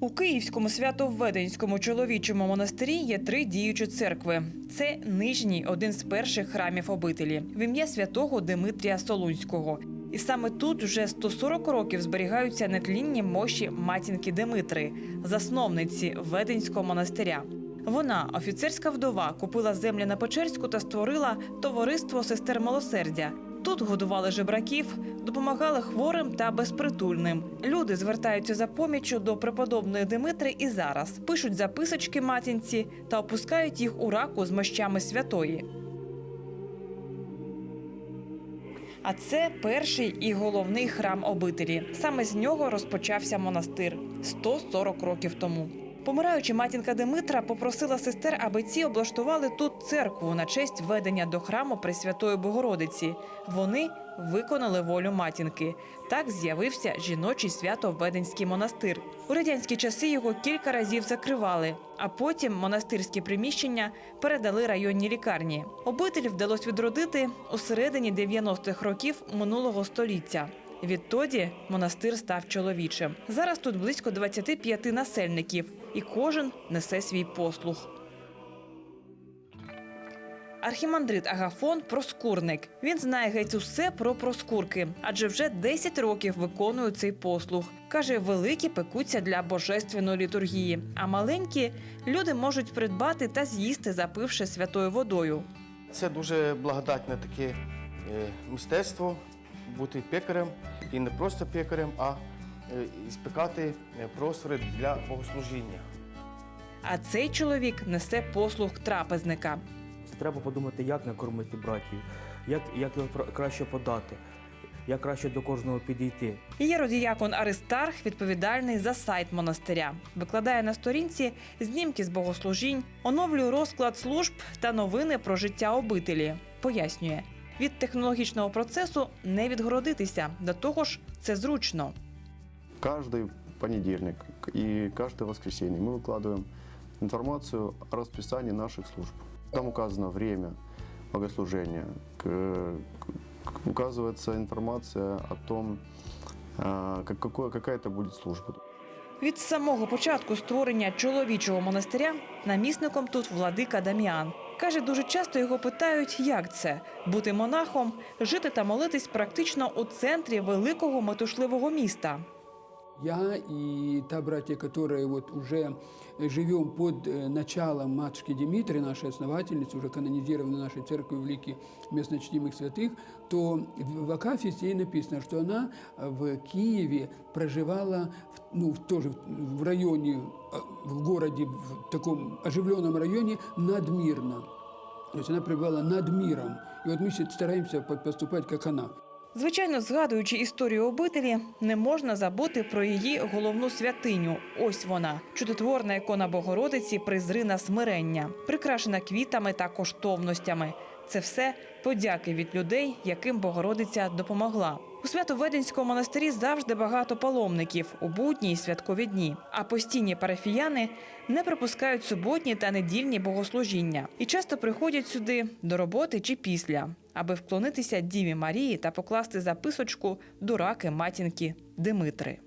У Київському свято-введенському чоловічому монастирі є три діючі церкви. Це нижній, один з перших храмів обителі, в ім'я святого Димитрія Солунського. І саме тут вже 140 років зберігаються нетлінні мощі матінки Димитри, засновниці Веденського монастиря. Вона, офіцерська вдова, купила землі на Печерську та створила товариство сестер милосердя. Тут годували жебраків, допомагали хворим та безпритульним. Люди звертаються за поміччю до преподобної Димитри і зараз пишуть записочки матінці та опускають їх у раку з мощами святої. А це перший і головний храм обителі. Саме з нього розпочався монастир 140 років тому. Помираючи матінка Димитра попросила сестер, аби ці облаштували тут церкву на честь ведення до храму Пресвятої Богородиці. Вони виконали волю матінки. Так з'явився жіночий свято-веденський монастир. У радянські часи його кілька разів закривали, а потім монастирські приміщення передали районній лікарні. Обитель вдалося відродити у середині 90-х років минулого століття. Відтоді монастир став чоловічим. Зараз тут близько 25 насельників, і кожен несе свій послуг. Архімандрит Агафон проскурник. Він знає геть усе про проскурки, адже вже 10 років виконує цей послуг. Каже, великі пекуться для божественної літургії, а маленькі люди можуть придбати та з'їсти, запивши святою водою. Це дуже благодатне таке е, мистецтво бути пекарем і не просто пекарем, а е, спекати е, простори для богослужіння. А цей чоловік несе послуг трапезника. Треба подумати, як накормити братів, як, як його краще подати, як краще до кожного підійти. Єродіякон Аристарх відповідальний за сайт монастиря. Викладає на сторінці знімки з богослужінь, оновлює розклад служб та новини про життя обителі. Пояснює, від технологічного процесу не відгородитися. До того ж, це зручно. Каждый понедельник и каждое воскресенье мы выкладываем информацию о расписании наших служб. Там указано время богослужения, к- к- указывается информация о том, а, как- какое- какая это будет служба. Від самого початку створення чоловічого монастиря намісником тут владика Даміан. Каже, дуже часто його питають, як це бути монахом, жити та молитись практично у центрі великого метушливого міста Я и та братья, которые вот уже живем под э, началом матушки Димитрии, нашей основательницы, уже канонизированной нашей церковью в лике местночтимых святых, то в в Акафисте ей написано, что она э, в Киеве проживала, в- ну, в- тоже в районе, э, в городе, в таком оживленном районе надмирно. То есть она пребывала над миром. И вот мы сейчас стараемся по- поступать, как она. Звичайно, згадуючи історію обителі, не можна забути про її головну святиню. Ось вона чудотворна ікона Богородиці призрина смирення, прикрашена квітами та коштовностями. Це все подяки від людей, яким Богородиця допомогла. У Свято-Веденському монастирі завжди багато паломників у будні й святкові дні. А постійні парафіяни не пропускають суботні та недільні богослужіння і часто приходять сюди до роботи чи після, аби вклонитися Діві Марії та покласти записочку до раки матінки Димитри.